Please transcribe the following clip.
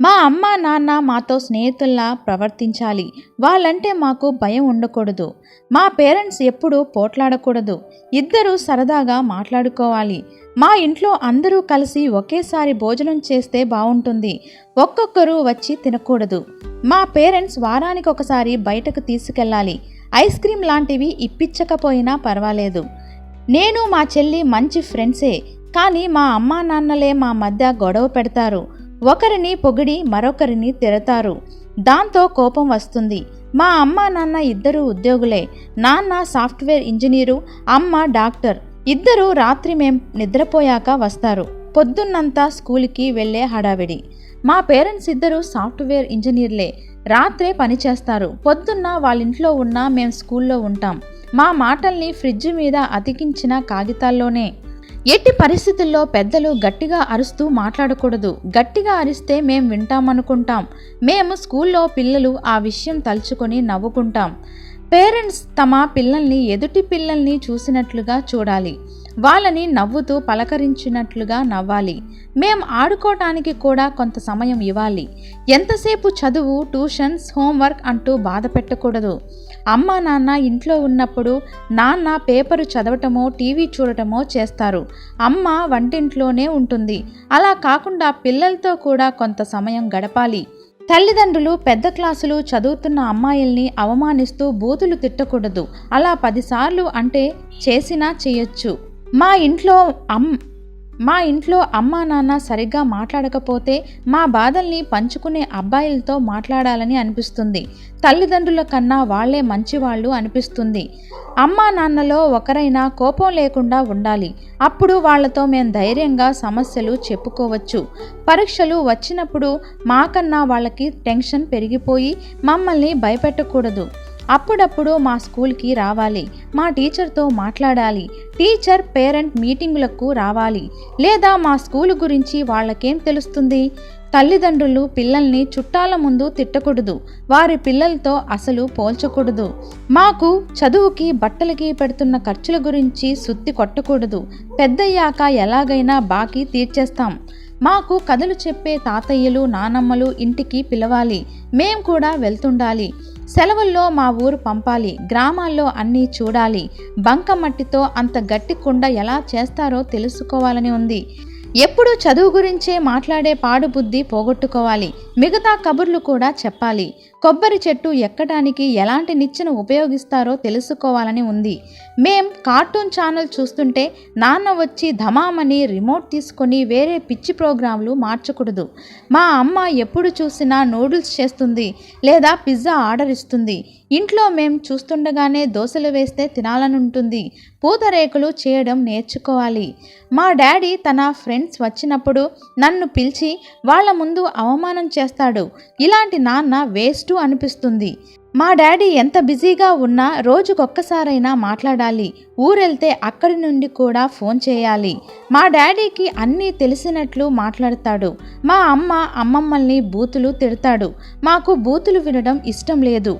మా అమ్మ నాన్న మాతో స్నేహితుల్లా ప్రవర్తించాలి. వాళ్ళంటే మాకు భయం ఉండకూడదు. మా పేరెంట్స్ ఎప్పుడూ పోట్లాడకూడదు. ఇద్దరూ సరదాగా మాట్లాడుకోవాలి. మా ఇంట్లో అందరూ కలిసి ఒకేసారి భోజనం చేస్తే బాగుంటుంది ఒక్కొక్కరు వచ్చి తినకూడదు. మా పేరెంట్స్ వారానికి ఒకసారి బయటకు తీసుకెళ్ళాలి. ఐస్ క్రీమ్ లాంటివి ఇప్పించకపోయినా పర్వాలేదు. నేను మా చెల్లి మంచి ఫ్రెండ్సే. కానీ మా అమ్మా నాన్నలే మా మధ్య గొడవ పెడతారు. ఒకరిని పొగిడి మరొకరిని తిరతారు. దాంతో కోపం వస్తుంది. మా అమ్మ నాన్న ఇద్దరు ఉద్యోగులే. నాన్న సాఫ్ట్వేర్ ఇంజనీరు అమ్మ డాక్టర్. ఇద్దరు రాత్రి మేం నిద్రపోయాక వస్తారు. పొద్దున్నంతా స్కూల్కి వెళ్ళే హడావిడి. మా పేరెంట్స్ ఇద్దరు సాఫ్ట్వేర్ ఇంజనీర్లే. రాత్రే పని చేస్తారు. పొద్దున్న వాళ్ళింట్లో ఉన్నా మేం స్కూల్లో ఉంటాం. మా మాటల్ని ఫ్రిడ్జ్ మీద అతికించిన కాగితాల్లోనే. ఎట్టి పరిస్థితుల్లో పెద్దలు గట్టిగా అరుస్తూ మాట్లాడకూడదు. గట్టిగా అరిస్తే మేం వింటామనుకుంటాం. మేము స్కూల్లో పిల్లలు ఆ విషయం తలుచుకొని నవ్వుకుంటాం. పేరెంట్స్ తమ పిల్లల్ని ఎదుటి పిల్లల్ని చూసినట్లుగా చూడాలి. వాళ్ళని నవ్వుతూ పలకరించినట్లుగా నవ్వాలి. మేం ఆడుకోవటానికి కూడా కొంత సమయం ఇవ్వాలి. ఎంతసేపు చదువు ట్యూషన్స్ హోంవర్క్ అంటూ బాధ పెట్టకూడదు. అమ్మ నాన్న ఇంట్లో ఉన్నప్పుడు నాన్న పేపరు చదవటమో టీవీ చూడటమో చేస్తారు. అమ్మ వంటింట్లోనే ఉంటుంది. అలా కాకుండా పిల్లలతో కూడా కొంత సమయం గడపాలి. తల్లిదండ్రులు పెద్ద క్లాసులు చదువుతున్న అమ్మాయిల్ని అవమానిస్తూ బూతులు తిట్టకూడదు. అలా పదిసార్లు అంటే చేసినా చేయొచ్చు. మా ఇంట్లో అమ్ మా ఇంట్లో అమ్మా నాన్న సరిగ్గా మాట్లాడకపోతే మా బాధల్ని పంచుకునే అబ్బాయిలతో మాట్లాడాలని అనిపిస్తుంది. తల్లిదండ్రుల కన్నా వాళ్ళే మంచివాళ్ళు అనిపిస్తుంది. అమ్మా నాన్నలో ఒకరైనా కోపం లేకుండా ఉండాలి. అప్పుడు వాళ్ళతో మేము ధైర్యంగా సమస్యలు చెప్పుకోవచ్చు. పరీక్షలు వచ్చినప్పుడు మాకన్నా వాళ్ళకి టెన్షన్ పెరిగిపోయి మమ్మల్ని భయపెట్టకూడదు. అప్పుడప్పుడు మా స్కూల్కి రావాలి. మా టీచర్తో మాట్లాడాలి. టీచర్ పేరెంట్ మీటింగులకు రావాలి. లేదా మా స్కూల్ గురించి వాళ్ళకేం తెలుస్తుంది? తల్లిదండ్రులు పిల్లల్ని చుట్టాల ముందు తిట్టకూడదు. వారి పిల్లలతో అసలు పోల్చకూడదు. మాకు చదువుకి బట్టలకి పెడుతున్న ఖర్చుల గురించి సుత్తి కొట్టకూడదు. పెద్దయ్యాక ఎలాగైనా బాకీ తీర్చేస్తాం. మాకు కథలు చెప్పే తాతయ్యలు నానమ్మలు ఇంటికి పిలవాలి. మేం కూడా వెళ్తుండాలి. సెలవుల్లో మా ఊరు పంపాలి గ్రామాల్లో అన్నీ చూడాలి. బంకమట్టితో అంత గట్టి కుండ ఎలా చేస్తారో తెలుసుకోవాలని ఉంది. ఎప్పుడు చదువు గురించే మాట్లాడే పాడుబుద్ధి పోగొట్టుకోవాలి. మిగతా కబుర్లు కూడా చెప్పాలి. కొబ్బరి చెట్టు ఎక్కడానికి ఎలాంటి నిచ్చెన ఉపయోగిస్తారో తెలుసుకోవాలని ఉంది. మేం కార్టూన్ ఛానల్ చూస్తుంటే నాన్న వచ్చి ధమామని రిమోట్ తీసుకొని వేరే పిచ్చి ప్రోగ్రాంలు మార్చకూడదు. మా అమ్మ ఎప్పుడు చూసినా నూడిల్స్ చేస్తుంది లేదా పిజ్జా ఆర్డర్ ఇస్తుంది. ఇంట్లో మేం చూస్తుండగానే దోశలు వేస్తే తినాలని ఉంటుంది పూతరేకులు చేయడం నేర్చుకోవాలి. మా డాడీ తన ఫ్రెండ్స్ వచ్చినప్పుడు నన్ను పిలిచి వాళ్ళ ముందు అవమానం చేస్తాడు. ఇలాంటి నాన్న వేస్ట్ అనిపిస్తుంది. మా డాడీ ఎంత బిజీగా ఉన్నా రోజుకొక్కసారైనా మాట్లాడాలి. ఊరెళ్తే అక్కడి నుండి కూడా ఫోన్ చేయాలి. మా డాడీకి అన్నీ తెలిసినట్లు మాట్లాడతాడు. మా అమ్మ అమ్మమ్మల్ని బూతులు తిడతాడు. మాకు బూతులు వినడం ఇష్టం లేదు.